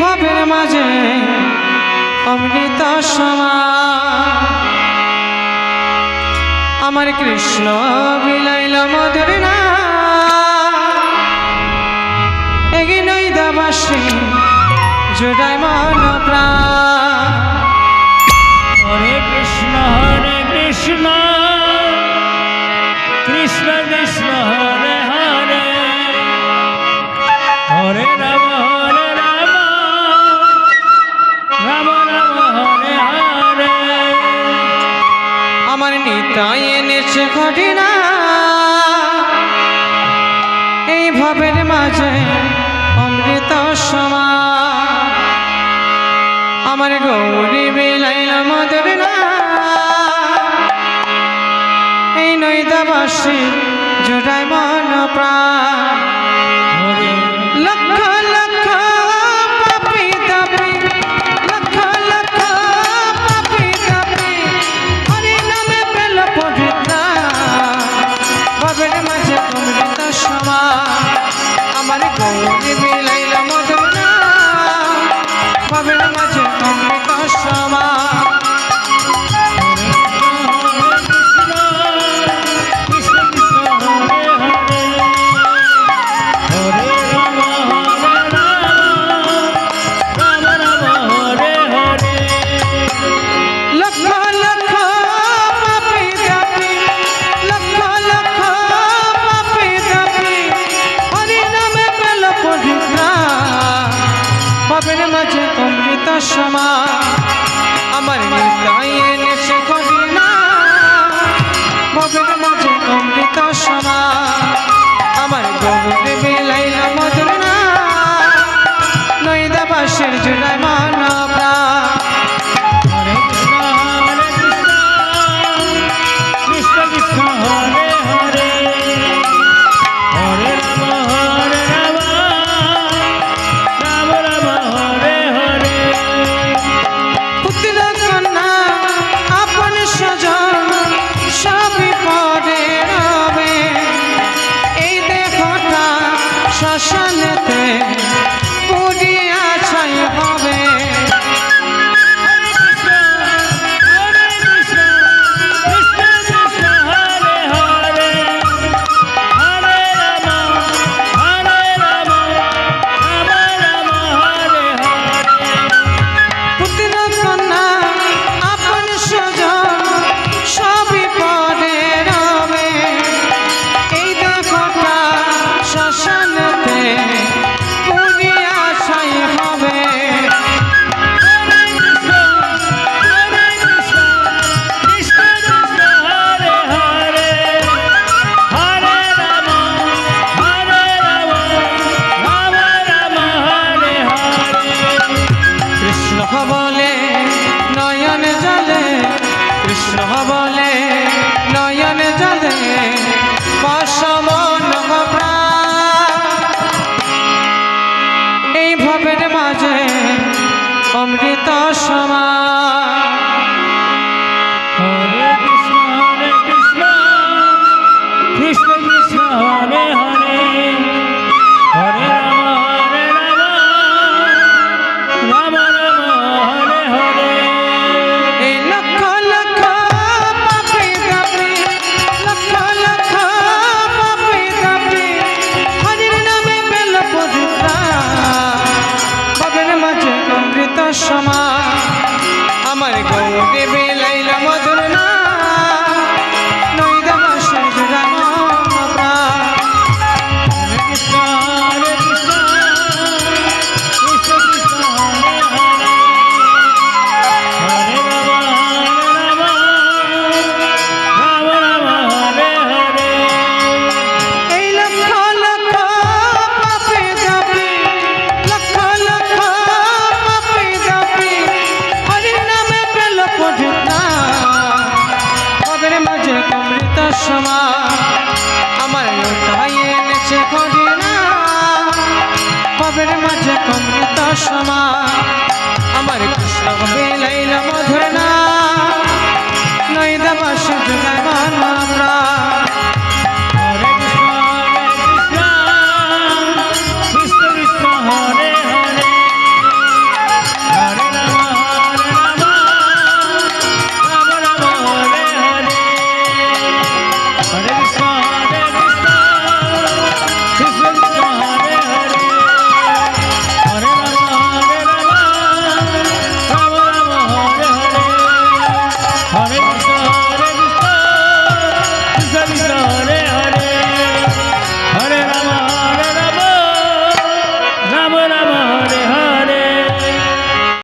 ভাবের মাঝে অমৃত সমা আমার কৃষ্ণ বি জুটি না এই ভবের মাঝে অমৃত সমা আমার গৌরী বিলাইল মধুর না এই নৈতাবাসী জোটাই মন প্রাণ Bye. চশমা আমার নিতাই এনেছে কবিনা ভবের মাঝে অমৃত সমা আমার গৌরে বেলাইল মধুর না নইদা বাসের জুলাই কৃষ্ণ হবলে নয়ন জলে কৃষ্ণ হবলে নয়ন জলে পাশমন এই ভবের মাঝে অমৃত সমা চশমা আমার লোটাই এনেছে খদিনা কবের মাঝে কমৃত সমা